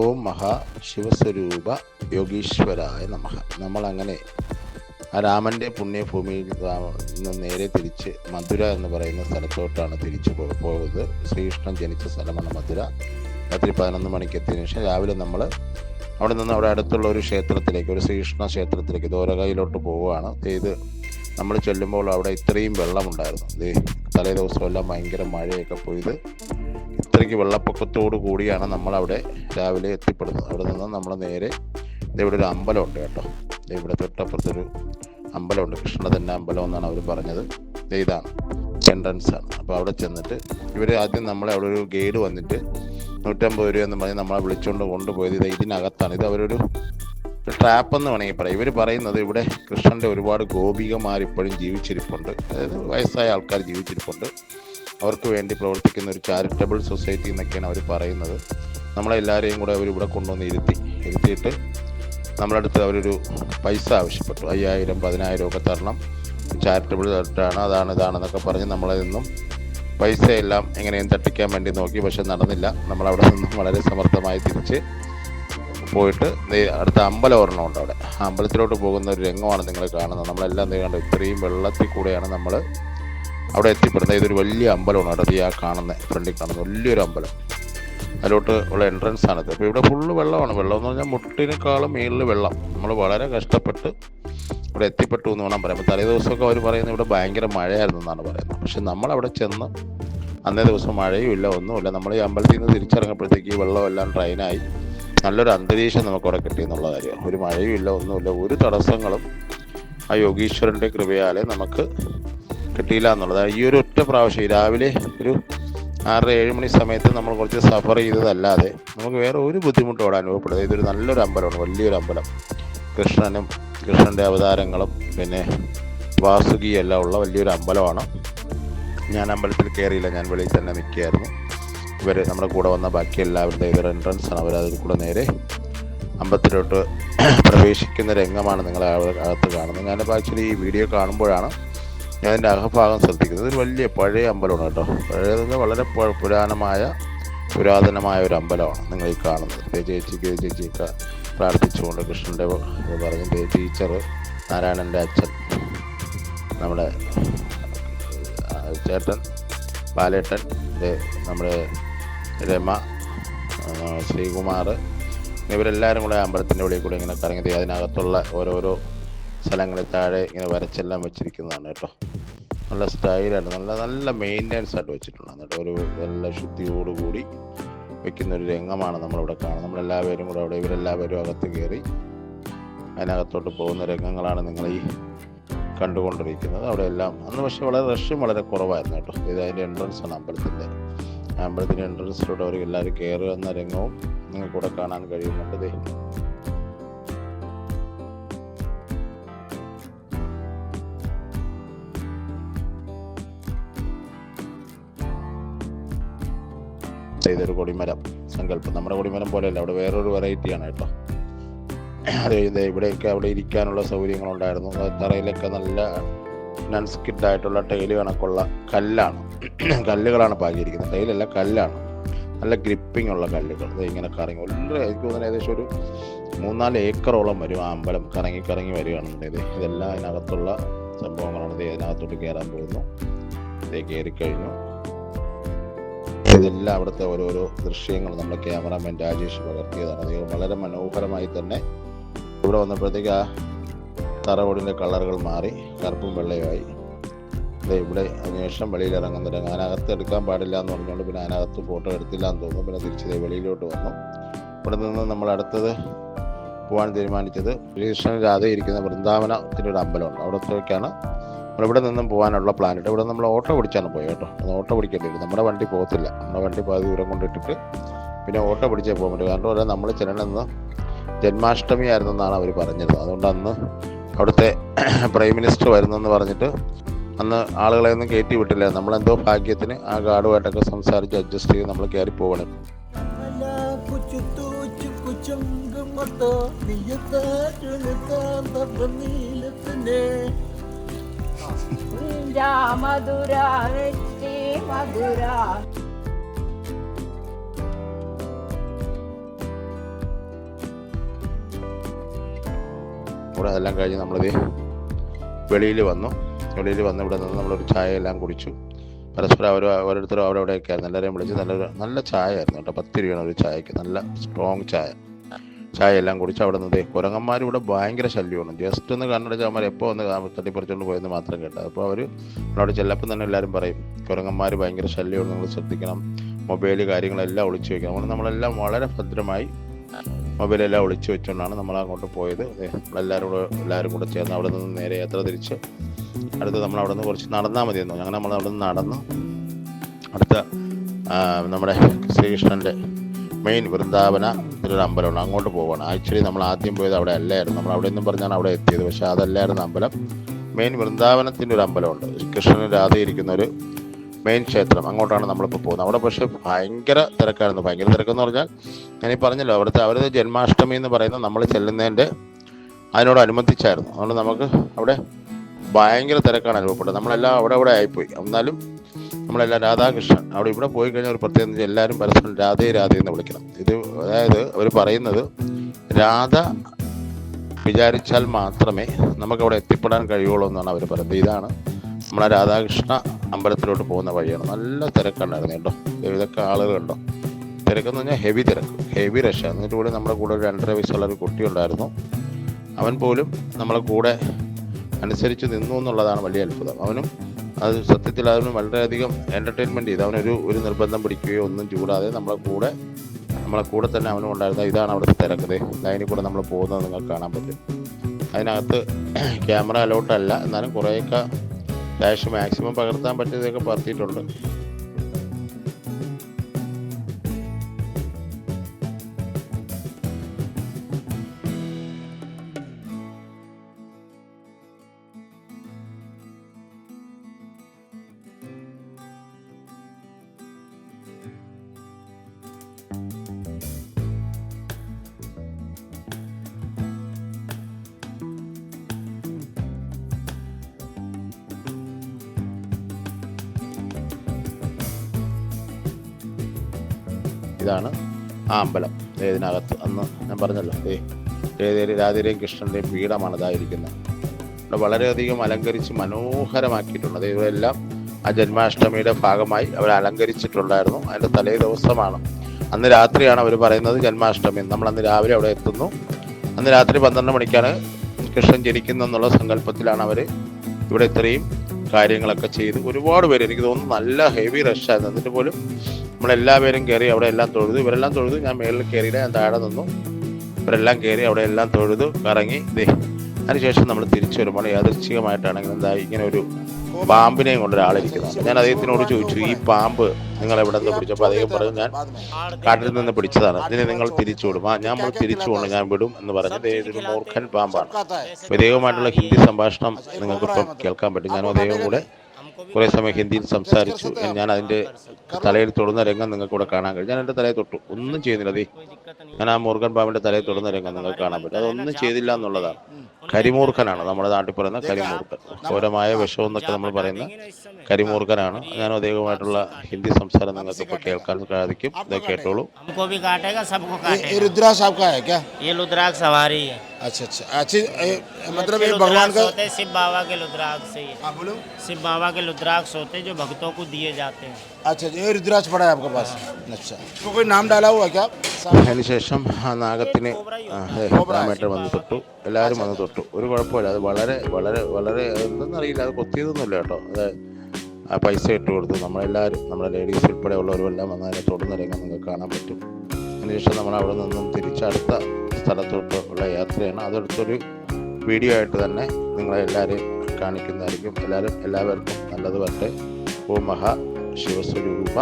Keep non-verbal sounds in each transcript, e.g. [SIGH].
ഓം മഹാ ശിവസ്വരൂപ യോഗീശ്വരായ നമഃ. നമ്മളങ്ങനെ ആ രാമന്റെ പുണ്യഭൂമിയിൽ നിന്ന് നേരെ തിരിച്ച് മധുര എന്ന് പറയുന്ന സ്ഥലത്തോട്ടാണ് തിരിച്ചു പോകുന്നത് ശ്രീകൃഷ്ണൻ ജനിച്ച സ്ഥലമാണ് മധുര. രാത്രി പതിനൊന്ന് മണിക്ക് എത്തിയതിനു ശേഷം രാവിലെ നമ്മൾ അവിടെ നിന്ന് അവിടെ അടുത്തുള്ള ഒരു ക്ഷേത്രത്തിലേക്ക് ഒരു ശ്രീകൃഷ്ണ ക്ഷേത്രത്തിലേക്ക് ദോരകയിലോട്ട് പോവുകയാണ്. ഇത് നമ്മൾ ചെല്ലുമ്പോൾ അവിടെ ഇത്രയും വെള്ളമുണ്ടായിരുന്നു. തലേ ദിവസമെല്ലാം ഭയങ്കര മഴയൊക്കെ പോയത് ഇത്രയ്ക്ക് വെള്ളപ്പൊക്കത്തോടു കൂടിയാണ് നമ്മൾ അവിടെ രാവിലെ എത്തിപ്പെടുന്നത്. അവിടെ നിന്ന് നമ്മൾ നേരെ ഇവിടെ ഒരു അമ്പലമുണ്ട് കേട്ടോ. ഇവിടെ തൊട്ടപ്പുറത്തൊരു അമ്പലമുണ്ട്. കൃഷ്ണ തന്നെ അമ്പലം എന്നാണ് അവർ പറഞ്ഞത്. ഇതാണ് എൻട്രൻസ് ആണ് അപ്പോൾ അവിടെ ചെന്നിട്ട് ഇവർ ആദ്യം നമ്മളെ അവിടെ ഒരു ഗൈഡ് വന്നിട്ട് നൂറ്റമ്പത് രൂപ എന്ന് പറഞ്ഞ് നമ്മളെ വിളിച്ചുകൊണ്ട് കൊണ്ടുപോയത് ഇത് ഇതിനകത്താണ്. ഇത് അവരൊരു ട്രാപ്പ് എന്ന് വേണമെങ്കിൽ പറയാം. ഇവർ പറയുന്നത് ഇവിടെ കൃഷ്ണന്റെ ഒരുപാട് ഗോപികമാർ ഇപ്പോഴും ജീവിച്ചിരിപ്പുണ്ട്. അതായത് വയസ്സായ ആൾക്കാർ ജീവിച്ചിരിപ്പുണ്ട്. അവർക്ക് വേണ്ടി പ്രവർത്തിക്കുന്ന ഒരു ചാരിറ്റബിൾ സൊസൈറ്റി എന്നൊക്കെയാണ് അവർ പറയുന്നത്. നമ്മളെല്ലാവരെയും കൂടെ അവർ ഇവിടെ കൊണ്ടുവന്ന് ഇരുത്തി ഇരുത്തിയിട്ട് നമ്മളടുത്ത് അവരൊരു പൈസ ആവശ്യപ്പെട്ടു. അയ്യായിരം പതിനായിരം ഒക്കെ തരണം. ചാരിറ്റബിൾ തട്ടാണ് അതാണ് ഇതാണെന്നൊക്കെ പറഞ്ഞ് നമ്മളെ നിന്നും പൈസയെല്ലാം എങ്ങനെയും തട്ടിക്കാൻ വേണ്ടി നോക്കി പക്ഷെ നടന്നില്ല. നമ്മളവിടെ നിന്നും വളരെ സമർത്ഥമായി തിരിച്ച് പോയിട്ട് അടുത്ത അമ്പലം ഒരെണ്ണം ഉണ്ട് അവിടെ. അമ്പലത്തിലോട്ട് പോകുന്ന ഒരു രംഗമാണ് നിങ്ങൾ കാണുന്നത്. നമ്മളെല്ലാം കണ്ടു ഇത്രയും വെള്ളത്തിൽ കൂടെയാണ് നമ്മൾ അവിടെ എത്തിപ്പെടുന്നത് ഇതൊരു വലിയ അമ്പലമാണ് അടുത്ത് ആ കാണുന്ന ഫ്രണ്ടിൽ കാണുന്ന. വലിയൊരു അമ്പലം. അതിലോട്ട് ഉള്ള എൻട്രൻസ് ആണിത്. അപ്പോൾ ഇവിടെ ഫുള്ള് വെള്ളമാണ്. വെള്ളം എന്ന് പറഞ്ഞാൽ മുട്ടിനേക്കാളും മേളിൽ വെള്ളം. നമ്മൾ വളരെ കഷ്ടപ്പെട്ട് ഇവിടെ എത്തിപ്പെട്ടു എന്ന് വേണം പറയാം അപ്പോൾ തലേ ദിവസമൊക്കെ അവർ പറയുന്നത് ഇവിടെ ഭയങ്കര മഴയായിരുന്നു എന്നാണ് പറയുന്നത്. പക്ഷെ നമ്മളവിടെ ചെന്ന് അന്നേ ദിവസം മഴയും ഇല്ല ഒന്നുമില്ല. നമ്മൾ ഈ അമ്പലത്തിൽ നിന്ന് തിരിച്ചിറങ്ങുമ്പോഴത്തേക്ക് ഈ വെള്ളമെല്ലാം ഡ്രൈനായി നല്ലൊരു അന്തരീക്ഷം നമുക്ക് അവിടെ കിട്ടി എന്നുള്ള കാര്യമാണ് ഒരു മഴയും ഇല്ല ഒന്നുമില്ല. ഒരു തടസ്സങ്ങളും ആ യോഗീശ്വരന്റെ കൃപയാലെ നമുക്ക് കിട്ടിയില്ല എന്നുള്ളത്. ഈ ഒരു ഒറ്റ പ്രാവശ്യം രാവിലെ ഒരു ആറര ഏഴ് മണി സമയത്ത് നമ്മൾ കുറച്ച് സഫർ ചെയ്തതല്ലാതെ നമുക്ക് വേറെ ഒരു ബുദ്ധിമുട്ടും അവിടെ അനുഭവപ്പെടുന്നത് ഇതൊരു നല്ലൊരു അമ്പലമാണ് വലിയൊരു അമ്പലം. കൃഷ്ണനും കൃഷ്ണന്റെ അവതാരങ്ങളും പിന്നെ വാസുകിയും എല്ലാം ഉള്ള വലിയൊരു അമ്പലമാണ്. ഞാൻ അമ്പലത്തിൽ കയറിയില്ല ഞാൻ വെളിയിൽ തന്നെ നിൽക്കുകയായിരുന്നു. ഇവർ നമ്മുടെ കൂടെ വന്ന ബാക്കി എല്ലാവരുടെ ഇവർ എൻട്രൻസ് ആണ്. അവരതിൽ കൂടെ നേരെ അമ്പലത്തിലോട്ട് പ്രവേശിക്കുന്ന രംഗമാണ് നിങ്ങൾ അകത്ത് കാണുന്നത്. ഞാനിപ്പോൾ ആക്ച്വലി ഈ വീഡിയോ കാണുമ്പോഴാണ് ഞാൻ അതിന്റെ അകഭാഗം ശ്രദ്ധിക്കുന്നത്. ഇതൊരു വലിയ പഴയ അമ്പലമാണ് കേട്ടോ. പഴയത് വളരെ പുരാതനമായ പുരാതനമായ ഒരു അമ്പലമാണ് നിങ്ങൾ ഈ കാണുന്നത്. ചേച്ചിക്ക് ദേ ചേച്ചിയൊക്കെ പ്രാർത്ഥിച്ചുകൊണ്ട് കൃഷ്ണന്റെ പറഞ്ഞ. ടീച്ചർ നാരായണന്റെ അച്ഛൻ നമ്മുടെ ചേട്ടൻ ബാലേട്ടൻ നമ്മുടെ രമ ശ്രീകുമാർ ഇവരെല്ലാവരും കൂടെ അമ്പലത്തിന്റെ ഉള്ളിൽ കൂടെ ഇങ്ങനെ കറങ്ങി. അതിനകത്തുള്ള ഓരോരോ സ്ഥലങ്ങളിൽ താഴെ ഇങ്ങനെ വരച്ചെല്ലാം വെച്ചിരിക്കുന്നതാണ് കേട്ടോ. നല്ല സ്റ്റൈലാണ് നല്ല നല്ല മെയിന്റെനൻസ് ആയിട്ട് വെച്ചിട്ടുള്ളതാണ് കേട്ടോ. ഒരു നല്ല ശുദ്ധിയോടുകൂടി വെക്കുന്ന ഒരു രംഗമാണ് നമ്മളിവിടെ കാണുന്നത്. നമ്മളെല്ലാവരും കൂടെ അവിടെ ഇവരെല്ലാവരും അകത്ത് കയറി അതിനകത്തോട്ട് പോകുന്ന രംഗങ്ങളാണ് നിങ്ങൾ ഈ കണ്ടുകൊണ്ടിരിക്കുന്നത്. അവിടെ എല്ലാം അന്ന് പക്ഷേ വളരെ റഷും വളരെ കുറവായിരുന്നു കേട്ടോ. ഇത് അതിന്റെ എൻട്രൻസ് ആണ് അമ്പലത്തിന്റെ. അമ്പലത്തിന്റെ എൻട്രൻസിലൂടെ അവർ എല്ലാവരും കയറുക എന്ന രംഗവും നിങ്ങൾക്കൂടെ കാണാൻ കഴിയുന്നുണ്ട്. ഇതൊരു കൊടിമരം സങ്കല്പം. നമ്മുടെ കൊടിമരം പോലെയല്ല അവിടെ വേറൊരു വെറൈറ്റിയാണ് കേട്ടോ. അത് ഇവിടെയൊക്കെ അവിടെ ഇരിക്കാനുള്ള സൗകര്യങ്ങളുണ്ടായിരുന്നു. തറയിലൊക്കെ നല്ല നൺസ്കിഡ് ആയിട്ടുള്ള ടൈൽ കണക്കുള്ള കല്ലാണ്. [CLEARS THROAT] കല്ലുകളാണ് പാകിയിരിക്കുന്നത്. ടൈലല്ല കല്ലാണ്. നല്ല ഗ്രിപ്പിംഗ് ഉള്ള കല്ലുകൾ. ഇത് ഇങ്ങനെ കറങ്ങി വളരെ എനിക്ക് തോന്നുന്നത് ഏകദേശം ഒരു മൂന്നാൽ ഏക്കറോളം വരും ആ അമ്പലം. കറങ്ങി കറങ്ങി വരികയാണെന്നുണ്ടെങ്കിൽ ഇതെല്ലാം അതിനകത്തുള്ള സംഭവങ്ങളാണ്. ഇത് ഇതിനകത്തോട്ട് കയറാൻ പോകുന്നു. ഇത് കയറിക്കഴിഞ്ഞു. ഇതെല്ലാം അവിടുത്തെ ഓരോരോ ദൃശ്യങ്ങൾ നമ്മുടെ ക്യാമറാമാൻ രാജേഷ് പകർത്തിയതാണ്. അത് വളരെ മനോഹരമായി തന്നെ ഇവിടെ വന്നപ്പോഴത്തേക്ക് ആ തറവോടിന്റെ കളറുകൾ മാറി കറുപ്പും വെള്ളയുമായി. ഇവിടെ അതിനുശേഷം വെളിയിൽ ഇറങ്ങുന്നുണ്ട് അതിനകത്ത് എടുക്കാൻ പാടില്ല എന്ന് പറഞ്ഞുകൊണ്ട് പിന്നെ അതിനകത്ത് ഫോട്ടോ എടുത്തില്ല എന്ന് തോന്നുന്നു. പിന്നെ തിരിച്ച് വെളിയിലോട്ട് വന്നു. ഇവിടെ നിന്ന് നമ്മൾ അടുത്തത് പോകാൻ തീരുമാനിച്ചത് ശ്രീകൃഷ്ണൻ രാധയിരിക്കുന്ന വൃന്ദാവനത്തിന്റെ ഒരു അമ്പലമുണ്ട്. അവിടത്തേക്കാണ് നമ്മളിവിടെ നിന്നും പോകാനുള്ള പ്ലാൻ ഇട്ട് ഇവിടെ നമ്മൾ ഓട്ടോ പിടിച്ചാണ് പോയത് കേട്ടോ. അത് ഓട്ടോ പിടിക്കേണ്ടി വരും. നമ്മുടെ വണ്ടി പോകത്തില്ല. നമ്മുടെ വണ്ടി പകുതി ദൂരം കൊണ്ടിട്ടിട്ട് പിന്നെ ഓട്ടോ പിടിച്ചേ പോകാൻ പറ്റും. കാരണം പറയാം നമ്മൾ ചെല്ലണമെന്ന് ജന്മാഷ്ടമി ആയിരുന്നു എന്നാണ് അവർ പറഞ്ഞത്. അതുകൊണ്ട് അന്ന് അവിടുത്തെ പ്രൈം മിനിസ്റ്റർ വരുന്നെന്ന് പറഞ്ഞിട്ട് അന്ന് ആളുകളെ ഒന്നും കയറ്റി വിട്ടില്ല. നമ്മളെന്തോ ഭാഗ്യത്തിന് ആ ഗാർഡുമായിട്ടൊക്കെ സംസാരിച്ച് അഡ്ജസ്റ്റ് ചെയ്ത് നമ്മൾ കയറി പോകണം കുഞ്ചാ മധുര വെച്ചി മധുര. ഇവിടെ അതെല്ലാം കഴിഞ്ഞ് നമ്മളിത് വെളിയിൽ വന്നു. വെളിയിൽ വന്ന് ഇവിടെ നിന്ന് നമ്മളൊരു ചായ എല്ലാം കുടിച്ചു. പരസ്പരം അവർ ഓരോരുത്തരും അവിടെ അവിടെയൊക്കെ ആയിരുന്നു എല്ലാവരെയും വിളിച്ച് നല്ലൊരു നല്ല ചായ ആയിരുന്നു കേട്ടോ. പത്ത് രൂപയാണ് ഒരു ചായക്ക് നല്ല സ്ട്രോങ് ചായ. ചായ എല്ലാം കുടിച്ച് അവിടെ നിന്ന് കുരങ്ങന്മാർ ഇവിടെ ഭയങ്കര ശല്യമാണ്. ജസ്റ്റ് ഒന്ന് കണ്ണടച്ച് അവന്മാർ എപ്പോൾ ഒന്ന് തട്ടിപ്പറിച്ചുകൊണ്ട് പോയെന്ന് മാത്രം കേട്ടത് അപ്പോൾ അവർ അവിടെ ചെല്ലപ്പം തന്നെ എല്ലാവരും പറയും കുരങ്ങന്മാർ ഭയങ്കര ശല്യമാണ് നിങ്ങൾ ശ്രദ്ധിക്കണം. മൊബൈൽ കാര്യങ്ങളെല്ലാം ഒളിച്ചു വെക്കണം. അതുകൊണ്ട് നമ്മളെല്ലാം വളരെ ഭദ്രമായി മൊബൈലെല്ലാം ഒളിച്ചു വെച്ചുകൊണ്ടാണ് നമ്മൾ അങ്ങോട്ട് പോയത്. നമ്മളെല്ലാവരും കൂടെ എല്ലാവരും കൂടെ ചേർന്ന് അവിടെ നിന്ന് നേരെ യാത്ര തിരിച്ച് അടുത്ത് നമ്മൾ അവിടെ നിന്ന് കുറച്ച് നടന്നാൽ മതിയെന്നു അങ്ങനെ നമ്മൾ അവിടെ നിന്ന് നടന്ന്. അടുത്ത നമ്മുടെ ശ്രീകൃഷ്ണന്റെ മെയിൻ വൃന്ദാവന ഒരു അമ്പലമുണ്ട്. അങ്ങോട്ട് പോവാണ്. ആക്ച്വലി നമ്മൾ ആദ്യം പോയത് അവിടെ അല്ലായിരുന്നു. നമ്മൾ അവിടെ നിന്നും പറഞ്ഞാണ് അവിടെ എത്തിയത്. പക്ഷേ അതല്ലായിരുന്നു അമ്പലം. മെയിൻ വൃന്ദാവനത്തിന്റെ ഒരു അമ്പലമുണ്ട്. കൃഷ്ണനും രാധയിരിക്കുന്ന ഒരു മെയിൻ ക്ഷേത്രം. അങ്ങോട്ടാണ് നമ്മളിപ്പോൾ പോകുന്നത്. അവിടെ പക്ഷേ ഭയങ്കര തിരക്കായിരുന്നു. ഭയങ്കര തിരക്കെന്ന് പറഞ്ഞാൽ ഞാനീ പറഞ്ഞല്ലോ അവിടുത്തെ അവരുടെ ജന്മാഷ്ടമി എന്ന് പറയുന്നത് നമ്മൾ ചെല്ലുന്നതിന്റെ അതിനോടനുബന്ധിച്ചായിരുന്നു അതുകൊണ്ട് നമുക്ക് അവിടെ ഭയങ്കര തിരക്കാണ് അനുഭവപ്പെട്ടത്. നമ്മളെല്ലാം അവിടെ അവിടെ ആയിപ്പോയി. എന്നാലും നമ്മളെല്ലാം രാധാകൃഷ്ണൻ. അവിടെ ഇവിടെ പോയി കഴിഞ്ഞാൽ ഒരു പ്രത്യേകത എല്ലാവരും പരസ്പരം രാധേ രാധേ എന്ന് വിളിക്കണം. ഇത് അതായത് അവർ പറയുന്നത് രാധ വിചാരിച്ചാൽ മാത്രമേ നമുക്ക് അവിടെ എത്തിപ്പെടാൻ കഴിയുള്ളൂ എന്നാണ് അവർ പറയുന്നത്. ഇതാണ് നമ്മളെ രാധാകൃഷ്ണ അമ്പലത്തിലോട്ട് പോകുന്ന വഴിയാണ്. നല്ല തിരക്കുണ്ടായിരുന്നു കേട്ടോ. ഇതൊക്കെ ആളുകൾ ഉണ്ടോ? തിരക്കെന്ന് പറഞ്ഞാൽ ഹെവി തിരക്ക്. ഹെവി റഷ് എന്നിട്ട് കൂടി നമ്മുടെ കൂടെ ഒരു രണ്ടര വയസ്സുള്ള ഒരു കുട്ടി ഉണ്ടായിരുന്നു. അവൻ പോലും നമ്മളെ കൂടെ അനുസരിച്ച് നിന്നു എന്നുള്ളതാണ് വലിയ അത്ഭുതം. അവനും അത് സത്യത്തിൽ അവന് വളരെയധികം എന്റർടൈൻമെന്റ് ചെയ്തു. അവനൊരു ഒരു നിർബന്ധം പിടിക്കുകയോ ഒന്നും ചൂടാതെ നമ്മളെ കൂടെ നമ്മളെ കൂടെ തന്നെ അവനും ഉണ്ടായിരുന്ന ഇതാണ് അവിടുത്തെ തിരക്കഥ. ലൈനിൽ കൂടെ നമ്മൾ പോകുന്നത് നിങ്ങൾക്ക് കാണാൻ പറ്റും. അതിനകത്ത് ക്യാമറ അലോട്ടല്ല എന്നാലും കുറേയൊക്കെ ക്യാഷ് മാക്സിമം പകർത്താൻ പറ്റിയതൊക്കെ പകർത്തിയിട്ടുണ്ട് ഇതാണ് ആ അമ്പലം ഏതിനകത്ത് അന്ന് ഞാൻ പറഞ്ഞല്ലോ ഏ ഏതേലും രാധേരെയും കൃഷ്ണന്റെയും പീഠമാണ് ഇതായിരിക്കുന്നത് ഇവിടെ വളരെയധികം അലങ്കരിച്ച് മനോഹരമാക്കിയിട്ടുണ്ട്. അത് ആ ജന്മാഷ്ടമിയുടെ ഭാഗമായി അവർ അലങ്കരിച്ചിട്ടുണ്ടായിരുന്നു. അതിന്റെ തലേ ദിവസമാണ്. അന്ന് രാത്രിയാണ് അവർ പറയുന്നത് ജന്മാഷ്ടമി. നമ്മൾ അന്ന് രാവിലെ അവിടെ എത്തുന്നു. അന്ന് രാത്രി പന്ത്രണ്ട് മണിക്കാണ് കൃഷ്ണൻ ജനിക്കുന്നെന്നുള്ള സങ്കല്പത്തിലാണ് അവർ ഇവിടെ ഇത്രയും കാര്യങ്ങളൊക്കെ ചെയ്ത് ഒരുപാട് പേര് എനിക്ക് തോന്നുന്നു നല്ല ഹെവി റഷായിരുന്നു എന്നിട്ട് പോലും നമ്മളെല്ലാവരും കയറി അവിടെ എല്ലാം തൊഴുതു. ഇവരെല്ലാം തൊഴുതു. ഞാൻ മേളിൽ കയറിയില്ല ഞാൻ താഴെ നിന്നു. ഇവരെല്ലാം കയറി അവിടെ എല്ലാം തൊഴുതു. ഇറങ്ങി ദേ അതിനുശേഷം നമ്മൾ തിരിച്ചു വരുമ്പോൾ യാദൃച്ഛികമായിട്ടാണെങ്കിൽ എന്താ ഇങ്ങനെ ഒരു പാമ്പിനെയും കൊണ്ട് ഒരാളിരിക്കുന്നത് ഞാൻ അദ്ദേഹത്തിനോട് ചോദിച്ചു ഈ പാമ്പ് നിങ്ങൾ എവിടെ നിന്ന് പിടിച്ചപ്പോൾ അദ്ദേഹം പറഞ്ഞു ഞാൻ കാട്ടിൽ നിന്ന് പിടിച്ചതാണ്. ഇതിനെ നിങ്ങൾ തിരിച്ചു വിടും. ആ ഞാൻ തിരിച്ചു കൊണ്ട് ഞാൻ വിടും എന്ന് പറഞ്ഞ് ഇതൊരു മൂർഖൻ പാമ്പാണ്. ഇദ്ദേഹവുമായിട്ടുള്ള ഹിന്ദി സംഭാഷണം നിങ്ങൾക്കിപ്പം കേൾക്കാൻ പറ്റും. ഞാനും അദ്ദേഹം കൂടെ കുറെ സമയം ഹിന്ദിയിൽ സംസാരിച്ചു. ഞാൻ അതിന്റെ തലയിൽ തൊടുന്ന രംഗം നിങ്ങൾക്ക് ഇവിടെ കാണാൻ കഴിയും. ഞാൻ എന്റെ തലയിൽ തൊട്ടു. ഒന്നും ചെയ്യുന്നില്ല അതെ ഞാൻ ആ മുരുകൻ ബാബിന്റെ തലയിൽ തൊടുന്ന രംഗം നിങ്ങൾക്ക് കാണാൻ പറ്റും. അതൊന്നും ചെയ്തില്ല എന്നുള്ളതാണ്. കരിമൂർഖനാണ് നമ്മുടെ നാട്ടിൽ പറയുന്ന കരിമൂർഖൻ. ഘോരമായ വിഷം എന്നൊക്കെ നമ്മൾ പറയുന്ന കരിമൂർഖനാണ്. ഞാൻ അദ്ദേഹവുമായിട്ടുള്ള ഹിന്ദി സംസാരം നിങ്ങൾക്ക് ഇപ്പോൾ കേൾക്കാൻ സാധിക്കും. ഇത് കേട്ടോളൂ. भी काटेगा सबको ये, ये काटेगा रुद्राक्ष आपका है क्या ये रुद्राक्ष हमारी है अच्छा अच्छा अच्छी ये, मतलब अच्छे ये भगवान रुद्राक्ष का होते हैं शिव बाबा के रुद्राक्ष से ये हाँ बोलो शिव बाबा के रुद्राक्ष होते हैं जो भक्तों को दिए जाते हैं अच्छा ये रुद्राक्ष पड़ा है आपके पास अच्छा तो कोई नाम डाला हुआ है क्या അതിനുശേഷം ആ നാഗത്തിന് ആ, ഹേ, രാമേട്ടൻ വന്ന് തൊട്ടു എല്ലാവരും വന്ന് തൊട്ടു ഒരു കുഴപ്പമില്ല അത് വളരെ വളരെ വളരെ എന്തെന്നറിയില്ല അത് കൊത്തിയതൊന്നുമില്ല കേട്ടോ അത് ആ പൈസ ഇട്ട് കൊടുത്തു നമ്മളെല്ലാവരും നമ്മുടെ ലേഡീസ് ഉൾപ്പെടെ ഉള്ളവരും എല്ലാം വന്ന് അതിനെ തൊടുന്ന രംഗം നിങ്ങൾക്ക് കാണാൻ പറ്റും അതിനുശേഷം നമ്മൾ അവിടെ നിന്നും തിരിച്ചടുത്ത സ്ഥലത്തോട്ട് ഉള്ള യാത്രയാണ്. അതെടുത്തൊരു വീഡിയോ ആയിട്ട് തന്നെ നിങ്ങളെല്ലാവരെയും കാണിക്കുന്നതായിരിക്കും. എല്ലാവരും എല്ലാവർക്കും നല്ലത് വരട്ടെ. ഓ മഹാ ശിവസ്വരൂപ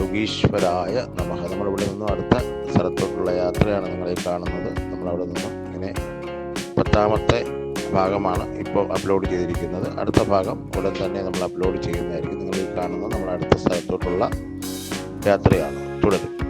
യോഗീശ്വരായ നമഹ നമ്മളിവിടെ നിന്നും അടുത്ത സ്ഥലത്തോട്ടുള്ള യാത്രയാണ് നിങ്ങളെ കാണുന്നത്. നമ്മളവിടെ നിന്നും ഇങ്ങനെ പത്താമത്തെ ഭാഗമാണ് ഇപ്പോൾ അപ്ലോഡ് ചെയ്തിരിക്കുന്നത്. അടുത്ത ഭാഗം ഉടൻ തന്നെ നമ്മൾ അപ്ലോഡ് ചെയ്യുന്നതായിരിക്കും. നിങ്ങൾ കാണുന്നത് നമ്മൾ അടുത്ത സ്ഥലത്തോട്ടുള്ള യാത്രയാണ്. തുടരും.